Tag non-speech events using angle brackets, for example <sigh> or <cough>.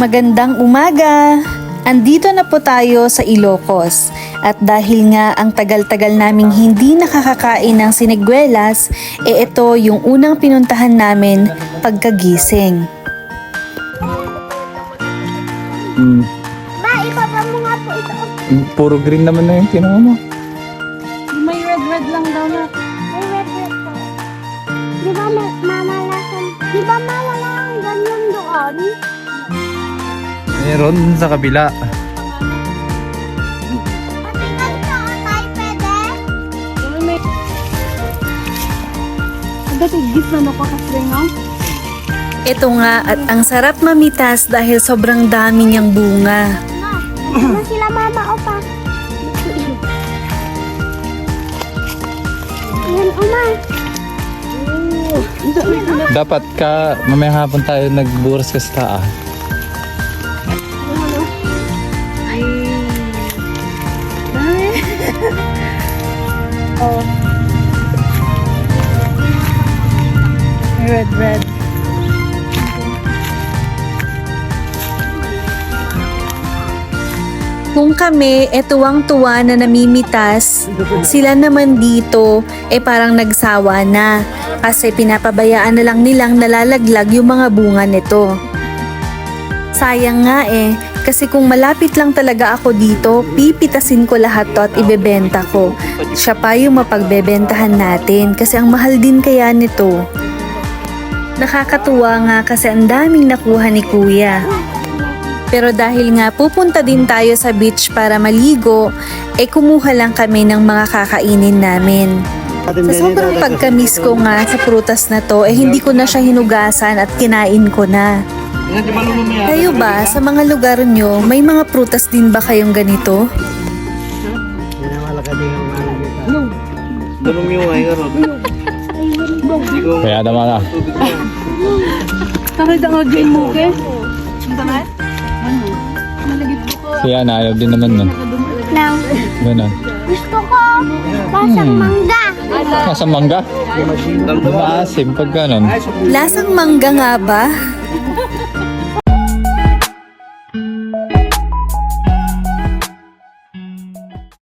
Magandang umaga! Andito na po tayo sa Ilocos. At dahil nga ang tagal-tagal naming hindi nakakakain ng siniguelas, e ito yung unang pinuntahan namin pagkagising. Mm, Ba, ibaba mo nga po ito. puro green naman na yung kinuha mo. May red-red lang daw na. May red red po. Di ba ma- mamalasan? Di ba mawala ang ganyan doon? Meron sa kabila. Ito nga at ang sarap mamitas dahil sobrang dami niyang bunga. Ano sila mama o pa? Ayan, uma. Dapat ka, mamaya hapon tayo nagburas ka sa taa. <laughs> Red-red. Kung kami e tuwang-tuwa na namimitas, sila naman dito e parang nagsawa na kasi pinapabayaan na lang nilang nalalaglag yung mga bunga nito. Sayang nga eh, kasi kung malapit lang talaga ako dito, pipitasin ko lahat to at ibebenta ko. Siya pa yung mapagbebentahan natin kasi ang mahal din kaya nito. Nakakatuwa nga kasi ang daming nakuha ni kuya. Pero dahil nga pupunta din tayo sa beach para maligo, eh kumuha lang kami ng mga kakainin namin. Sa sobrang pagkamis ko nga sa prutas na to, eh hindi ko na siya hinugasan at kinain ko na. Kayo ba, sa mga lugar nyo, may mga prutas din ba kayong ganito? Tulong yung ay karon. Hindi ko Kaya naman ah. Siya na, ayaw din naman nun. Lang. Ganun. Gusto ko. Lasang mangga. Nasa mangga? Maasim pag ganun. Lasang mangga nga ba?